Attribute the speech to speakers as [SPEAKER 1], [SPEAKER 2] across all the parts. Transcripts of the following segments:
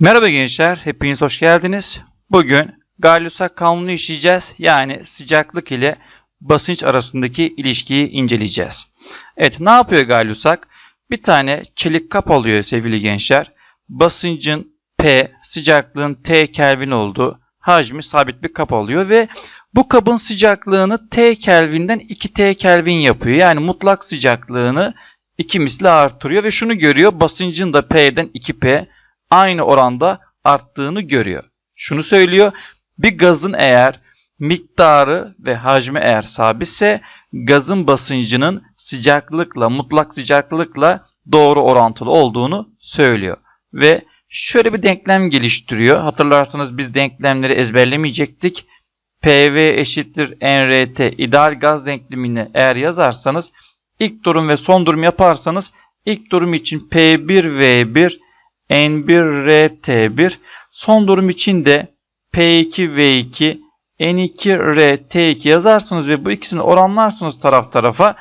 [SPEAKER 1] Merhaba gençler, hepiniz hoş geldiniz. Bugün Galius'a kanunu işleyeceğiz. Yani sıcaklık ile basınç arasındaki ilişkiyi inceleyeceğiz. Evet, ne yapıyor Galiusak? Bir tane çelik kap alıyor sevgili gençler. Basıncın P, sıcaklığın T Kelvin olduğu hacmi sabit bir kap alıyor ve bu kabın sıcaklığını T Kelvin'den 2T Kelvin yapıyor. Yani mutlak sıcaklığını 2 misli artırıyor ve şunu görüyor. Basıncın da P'den 2P aynı oranda arttığını görüyor. Şunu söylüyor. Bir gazın eğer miktarı ve hacmi eğer sabitse gazın basıncının sıcaklıkla, mutlak sıcaklıkla doğru orantılı olduğunu söylüyor. Ve şöyle bir denklem geliştiriyor. Hatırlarsanız biz denklemleri ezberlemeyecektik. PV eşittir NRT ideal gaz denklemini eğer yazarsanız ilk durum ve son durum yaparsanız ilk durum için P1V1 N1RT1 son durum için de P2V2 N2RT2 yazarsınız ve bu ikisini oranlarsınız taraf tarafa.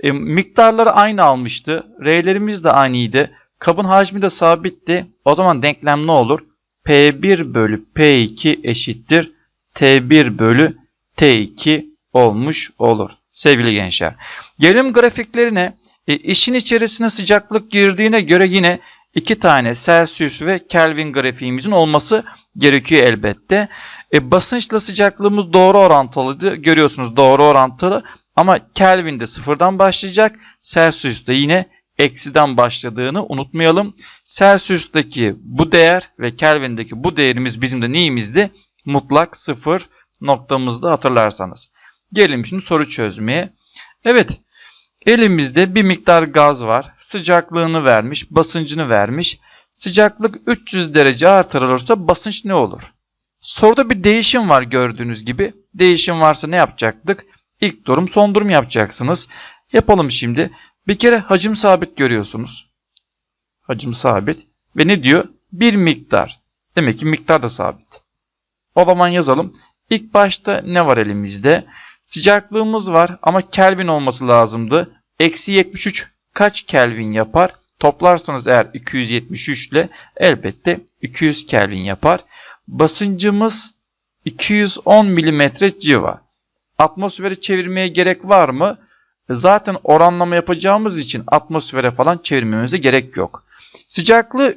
[SPEAKER 1] E, miktarları aynı almıştı. R'lerimiz de aynıydı. Kabın hacmi de sabitti. O zaman denklem ne olur? P1 bölü P2 eşittir. T1 bölü T2 olmuş olur. Sevgili gençler. Gelelim grafiklerine. E, işin içerisine sıcaklık girdiğine göre yine iki tane Celsius ve Kelvin grafiğimizin olması gerekiyor elbette. E, basınçla sıcaklığımız doğru orantılıydı. Görüyorsunuz doğru orantılı. Ama Kelvin'de sıfırdan başlayacak. Celsius'ta yine eksiden başladığını unutmayalım. Celsius'taki bu değer ve Kelvin'deki bu değerimiz bizim de neyimizdi? Mutlak sıfır noktamızda hatırlarsanız. Gelelim şimdi soru çözmeye. Evet. Elimizde bir miktar gaz var. Sıcaklığını vermiş, basıncını vermiş. Sıcaklık 300 derece artırılırsa basınç ne olur? Soruda bir değişim var gördüğünüz gibi. Değişim varsa ne yapacaktık? İlk durum, son durum yapacaksınız. Yapalım şimdi. Bir kere hacim sabit görüyorsunuz. Hacim sabit. Ve ne diyor? Bir miktar. Demek ki miktar da sabit. O zaman yazalım. İlk başta ne var elimizde? Sıcaklığımız var ama Kelvin olması lazımdı. Eksi 73 kaç Kelvin yapar? Toplarsanız eğer 273 ile elbette 200 Kelvin yapar. Basıncımız 210 mm civa. Atmosferi çevirmeye gerek var mı? Zaten oranlama yapacağımız için atmosfere falan çevirmemize gerek yok. Sıcaklığı,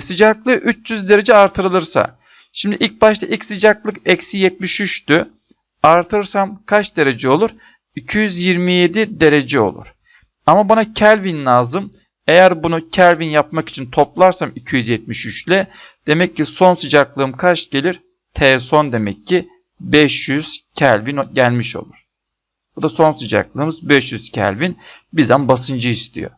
[SPEAKER 1] sıcaklığı 300 derece artırılırsa. Şimdi ilk başta ilk sıcaklık eksi 73'tü. Artırsam kaç derece olur? 227 derece olur. Ama bana Kelvin lazım. Eğer bunu Kelvin yapmak için toplarsam 273 ile demek ki son sıcaklığım kaç gelir? T son demek ki 500 Kelvin gelmiş olur. Bu da son sıcaklığımız 500 Kelvin. Bizden basıncı istiyor.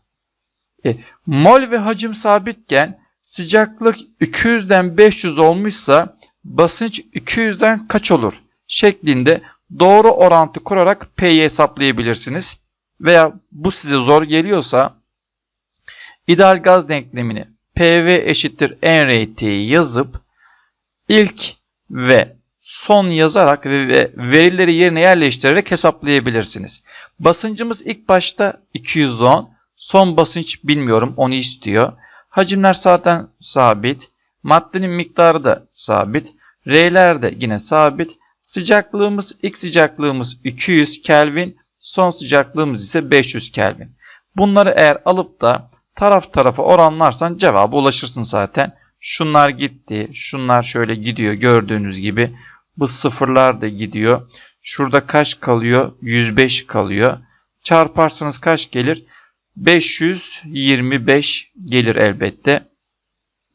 [SPEAKER 1] E, mol ve hacim sabitken sıcaklık 200'den 500 olmuşsa basınç 200'den kaç olur? Şeklinde doğru orantı kurarak P'yi hesaplayabilirsiniz. Veya bu size zor geliyorsa ideal gaz denklemini PV eşittir NRT'yi yazıp ilk ve son yazarak ve verileri yerine yerleştirerek hesaplayabilirsiniz. Basıncımız ilk başta 210, son basınç bilmiyorum onu istiyor. Hacimler zaten sabit, maddenin miktarı da sabit, R'ler de yine sabit. Sıcaklığımız ilk sıcaklığımız 200 Kelvin, son sıcaklığımız ise 500 Kelvin. Bunları eğer alıp da taraf tarafa oranlarsan cevaba ulaşırsın zaten. Şunlar gitti, şunlar şöyle gidiyor gördüğünüz gibi. Bu sıfırlar da gidiyor. Şurada kaç kalıyor? 105 kalıyor. Çarparsanız kaç gelir? 525 gelir elbette.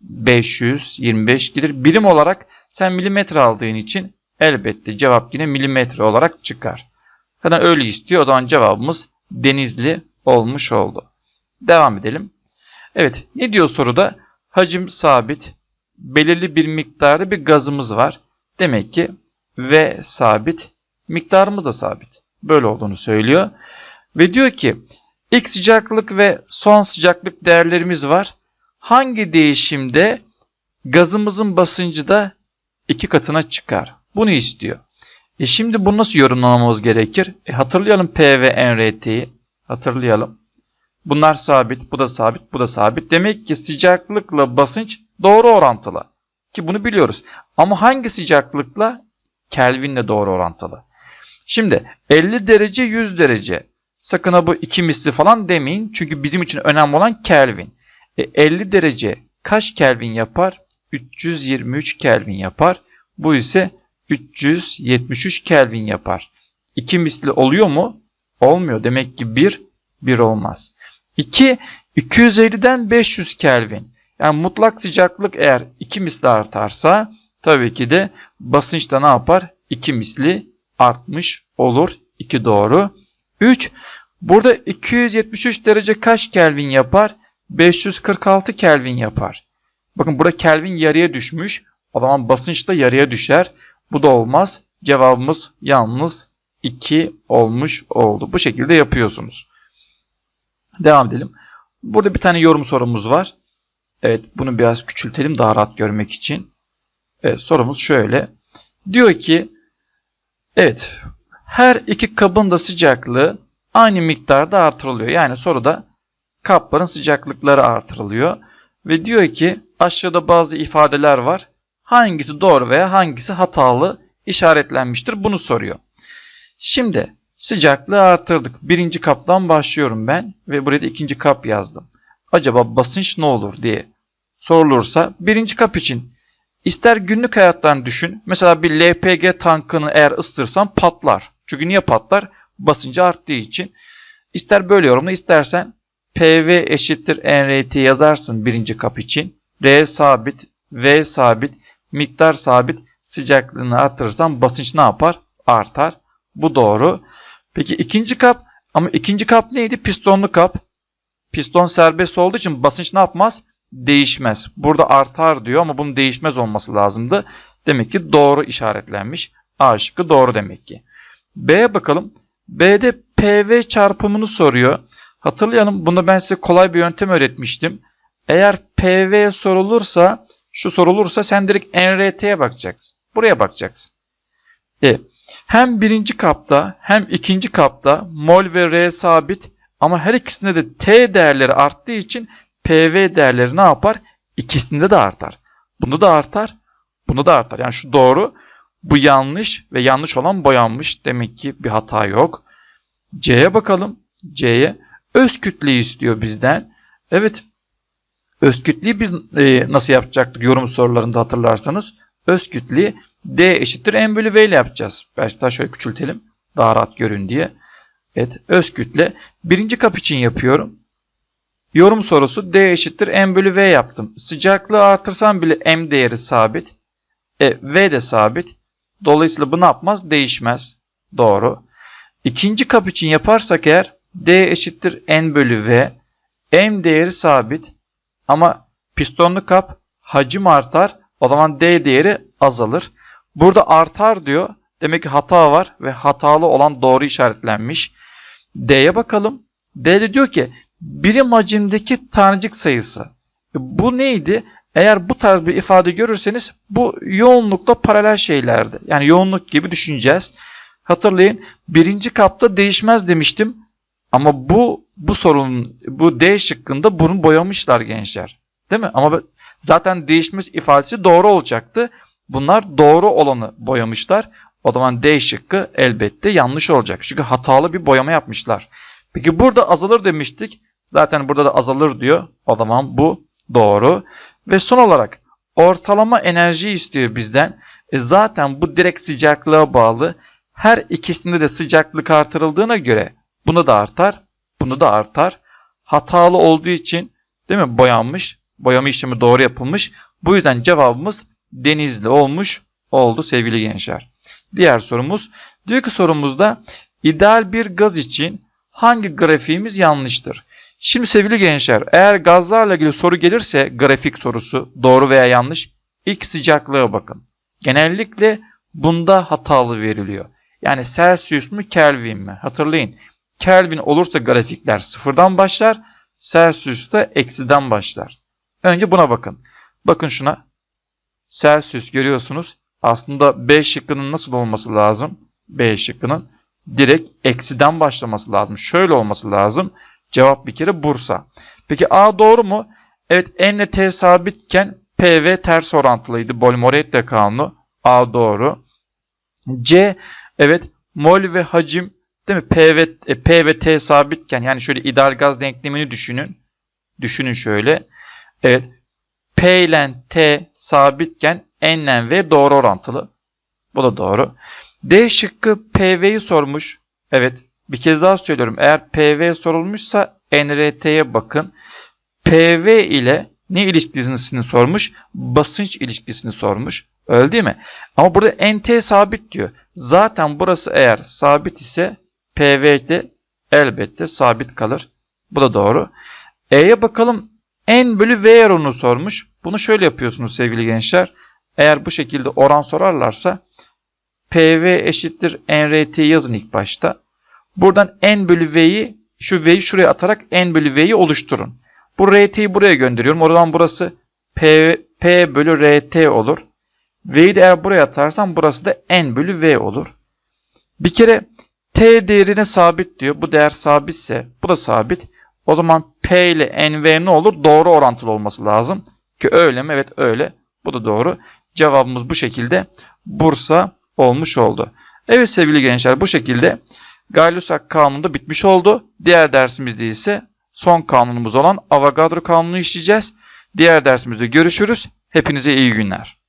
[SPEAKER 1] 525 gelir. Birim olarak sen milimetre aldığın için elbette cevap yine milimetre olarak çıkar. Zaten öyle istiyor. O zaman cevabımız denizli olmuş oldu. Devam edelim. Evet ne diyor soruda? Hacim sabit. Belirli bir miktarda bir gazımız var. Demek ki V sabit. Miktarımız da sabit. Böyle olduğunu söylüyor. Ve diyor ki ilk sıcaklık ve son sıcaklık değerlerimiz var. Hangi değişimde gazımızın basıncı da iki katına çıkar? Bunu istiyor. E şimdi bunu nasıl yorumlamamız gerekir? E hatırlayalım P ve NRT'yi. Hatırlayalım. Bunlar sabit, bu da sabit, bu da sabit. Demek ki sıcaklıkla basınç doğru orantılı. Ki bunu biliyoruz. Ama hangi sıcaklıkla? Kelvinle doğru orantılı. Şimdi 50 derece 100 derece. Sakın ha bu iki misli falan demeyin. Çünkü bizim için önemli olan Kelvin. E, 50 derece kaç Kelvin yapar? 323 Kelvin yapar. Bu ise 373 Kelvin yapar. 2 misli oluyor mu? Olmuyor. Demek ki 1, 1 olmaz. 2, 250'den 500 Kelvin. Yani mutlak sıcaklık eğer 2 misli artarsa tabii ki de basınç da ne yapar? 2 misli artmış olur. 2 doğru. 3, burada 273 derece kaç Kelvin yapar? 546 Kelvin yapar. Bakın burada Kelvin yarıya düşmüş. O zaman basınç da yarıya düşer. Bu da olmaz. Cevabımız yalnız 2 olmuş oldu. Bu şekilde yapıyorsunuz. Devam edelim. Burada bir tane yorum sorumuz var. Evet bunu biraz küçültelim daha rahat görmek için. Evet sorumuz şöyle. Diyor ki evet her iki kabın da sıcaklığı aynı miktarda artırılıyor. Yani soruda kapların sıcaklıkları artırılıyor. Ve diyor ki aşağıda bazı ifadeler var. Hangisi doğru veya hangisi hatalı işaretlenmiştir bunu soruyor. Şimdi sıcaklığı artırdık. Birinci kaptan başlıyorum ben ve buraya da ikinci kap yazdım. Acaba basınç ne olur diye sorulursa birinci kap için ister günlük hayattan düşün. Mesela bir LPG tankını eğer ısıtırsan patlar. Çünkü niye patlar? Basıncı arttığı için. İster böyle yorumla istersen PV eşittir NRT yazarsın birinci kap için. R sabit, V sabit, miktar sabit sıcaklığını artırırsan basınç ne yapar? Artar. Bu doğru. Peki ikinci kap ama ikinci kap neydi? Pistonlu kap. Piston serbest olduğu için basınç ne yapmaz? Değişmez. Burada artar diyor ama bunun değişmez olması lazımdı. Demek ki doğru işaretlenmiş. A şıkkı doğru demek ki. B'ye bakalım. B'de PV çarpımını soruyor. Hatırlayalım bunda ben size kolay bir yöntem öğretmiştim. Eğer PV sorulursa, şu sorulursa sen direkt NRT'ye bakacaksın. Buraya bakacaksın. E, hem birinci kapta hem ikinci kapta mol ve R sabit ama her ikisinde de T değerleri arttığı için PV değerleri ne yapar? İkisinde de artar. Bunu da artar, bunu da artar. Yani şu doğru, bu yanlış ve yanlış olan boyanmış. Demek ki bir hata yok. C'ye bakalım. C'ye öz kütleyi istiyor bizden. Evet. Öz biz e, nasıl yapacaktık yorum sorularında hatırlarsanız. Öz D eşittir M bölü V ile yapacağız. Belki daha şöyle küçültelim. Daha rahat görün diye. Evet. Öz kütle. Birinci kap için yapıyorum. Yorum sorusu D eşittir M bölü V yaptım. Sıcaklığı artırsam bile M değeri sabit. E, V de sabit. Dolayısıyla bu ne yapmaz? Değişmez. Doğru. İkinci kap için yaparsak eğer D eşittir N bölü V. M değeri sabit. Ama pistonlu kap hacim artar. O zaman D değeri azalır. Burada artar diyor. Demek ki hata var ve hatalı olan doğru işaretlenmiş. D'ye bakalım. D'de diyor ki birim hacimdeki tanecik sayısı. E, bu neydi? Eğer bu tarz bir ifade görürseniz bu yoğunlukla paralel şeylerdi. Yani yoğunluk gibi düşüneceğiz. Hatırlayın birinci kapta değişmez demiştim. Ama bu bu sorunun bu D şıkkında bunu boyamışlar gençler. Değil mi? Ama zaten değişmez ifadesi doğru olacaktı. Bunlar doğru olanı boyamışlar. O zaman D şıkkı elbette yanlış olacak. Çünkü hatalı bir boyama yapmışlar. Peki burada azalır demiştik. Zaten burada da azalır diyor. O zaman bu doğru. Ve son olarak ortalama enerji istiyor bizden. E zaten bu direkt sıcaklığa bağlı. Her ikisinde de sıcaklık artırıldığına göre bunu da artar, bunu da artar. Hatalı olduğu için değil mi boyanmış, boyama işlemi doğru yapılmış. Bu yüzden cevabımız denizli olmuş oldu sevgili gençler. Diğer sorumuz diyor ki sorumuzda ideal bir gaz için hangi grafiğimiz yanlıştır? Şimdi sevgili gençler eğer gazlarla ilgili soru gelirse grafik sorusu doğru veya yanlış ilk sıcaklığa bakın. Genellikle bunda hatalı veriliyor. Yani Celsius mu Kelvin mi? Hatırlayın. Kelvin olursa grafikler sıfırdan başlar. Celsius da eksiden başlar. Önce buna bakın. Bakın şuna. Celsius görüyorsunuz. Aslında B şıkkının nasıl olması lazım? B şıkkının direkt eksiden başlaması lazım. Şöyle olması lazım. Cevap bir kere Bursa. Peki A doğru mu? Evet N ile T sabitken PV ters orantılıydı. Bol-Morette kanunu. A doğru. C evet mol ve hacim değil mi? P ve, e, P ve T sabitken yani şöyle ideal gaz denklemini düşünün. Düşünün şöyle. Evet. P ile T sabitken N ile V doğru orantılı. Bu da doğru. D şıkkı PV'yi sormuş. Evet. Bir kez daha söylüyorum. Eğer PV sorulmuşsa NRT'ye bakın. PV ile ne ilişkisini sormuş? Basınç ilişkisini sormuş. Öyle değil mi? Ama burada NT sabit diyor. Zaten burası eğer sabit ise PV de elbette sabit kalır. Bu da doğru. E'ye bakalım. N bölü V oranını sormuş. Bunu şöyle yapıyorsunuz sevgili gençler. Eğer bu şekilde oran sorarlarsa PV eşittir NRT yazın ilk başta. Buradan N bölü V'yi şu V'yi şuraya atarak N bölü V'yi oluşturun. Bu RT'yi buraya gönderiyorum. Oradan burası P, P bölü RT olur. V'yi de eğer buraya atarsam burası da N bölü V olur. Bir kere T değerine sabit diyor. Bu değer sabitse bu da sabit. O zaman P ile NV ne olur? Doğru orantılı olması lazım. Ki öyle mi? Evet öyle. Bu da doğru. Cevabımız bu şekilde Bursa olmuş oldu. Evet sevgili gençler bu şekilde Gay-Lussac kanunu da bitmiş oldu. Diğer dersimizde ise son kanunumuz olan Avogadro kanunu işleyeceğiz. Diğer dersimizde görüşürüz. Hepinize iyi günler.